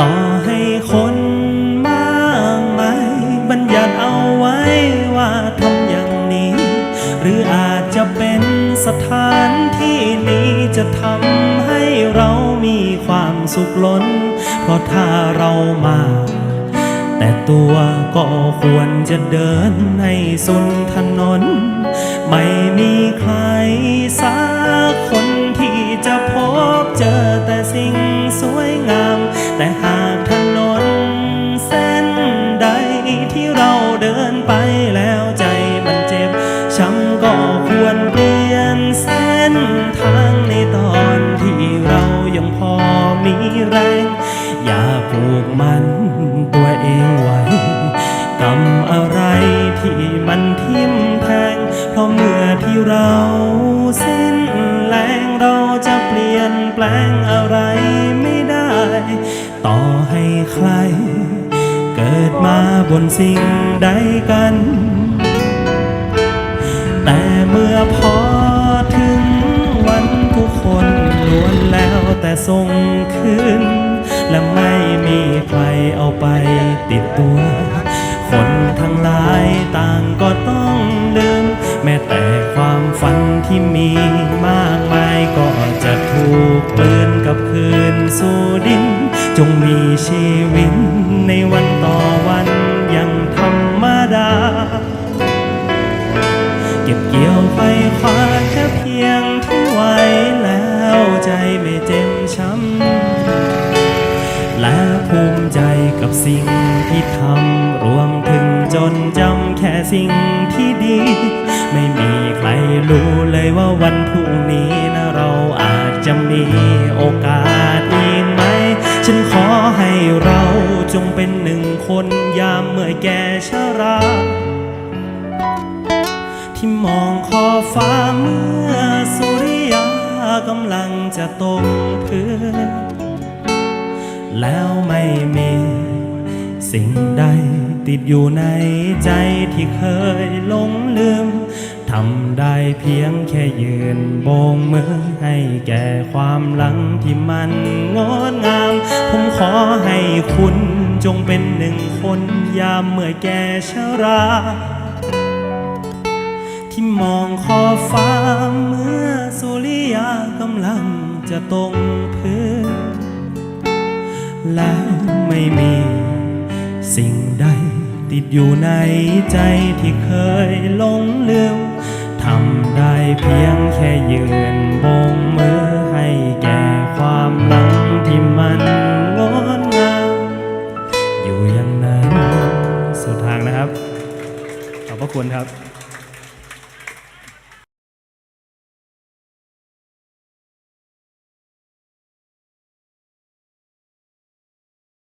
ต่อให้คนมากมายบัญญัติเอาไว้ว่าทำอย่างนี้ หรืออาจจะเป็นสถานที่นี้จะทำให้เรามีความสุขล้น เพราะถ้าเรามา แต่ตัวก็ควรจะเดินให้สุนถนน ไม่มีใครสักคนที่จะพบเจอแต่สิ่ง แต่หากถนนเส้นใดที่เราเดินไปแล้วใจมันเจ็บ ช้ำก็ควรเปลี่ยนเส้นทางในตอนที่เรายังพอมีแรง อย่าผูกมันตัวเองไว้กรรมอะไรที่มันทิ่มแทง เพราะเมื่อที่เราสิ้นแรงเราจะเปลี่ยนแปลงอะไร ใคร เกิดมาบนสิ่งใดกัน แต่เมื่อพอถึงวันทุกคนล้วนแล้วแต่ส่งคืนและไม่มีใครเอาไปติดตัว คน ที่มีมากมายก็จะถูกกลืนกับคืนสู่ดิน จงมีชีวิตในวันต่อวันอย่างธรรมดา เก็บเกี่ยวไปคว้าแค่เพียงที่ไหวแล้วใจไม่เจ็มช้ำและภูมิใจกับสิ่งที่ทำรวมถึงจนจำแค่สิ่งที่ดี รรู้เลยว่าวันพรุ่งนี้นะเราอาจจะมีโอกาสอีกไหม ฉันขอให้เราจงเป็นหนึ่งคนยามเมื่อแก่ชราที่มองขอฟ้าเมื่อสุริยากำลังจะตกพื้นแล้วไม่มีสิ่งใดติดอยู่ในใจที่เคยหลงลืม ทำได้เพียงแค่ยืนโบงมือให้แก่ความหลังที่มันงดงาม ผมขอให้คุณจงเป็นหนึ่งคนยามเมื่อแก่ชรา ที่มองขอบฟ้าเมื่อสุริยากำลังจะตกพื้น แล้วไม่มีสิ่งใดติดอยู่ในใจที่เคยหลงลืม ทำได้เพียงแค่ยืนโบงมือให้แก่ความหลังที่มันงดงามอยู่อย่างนั้นสุดทางนะครับ ขอบพระคุณครับ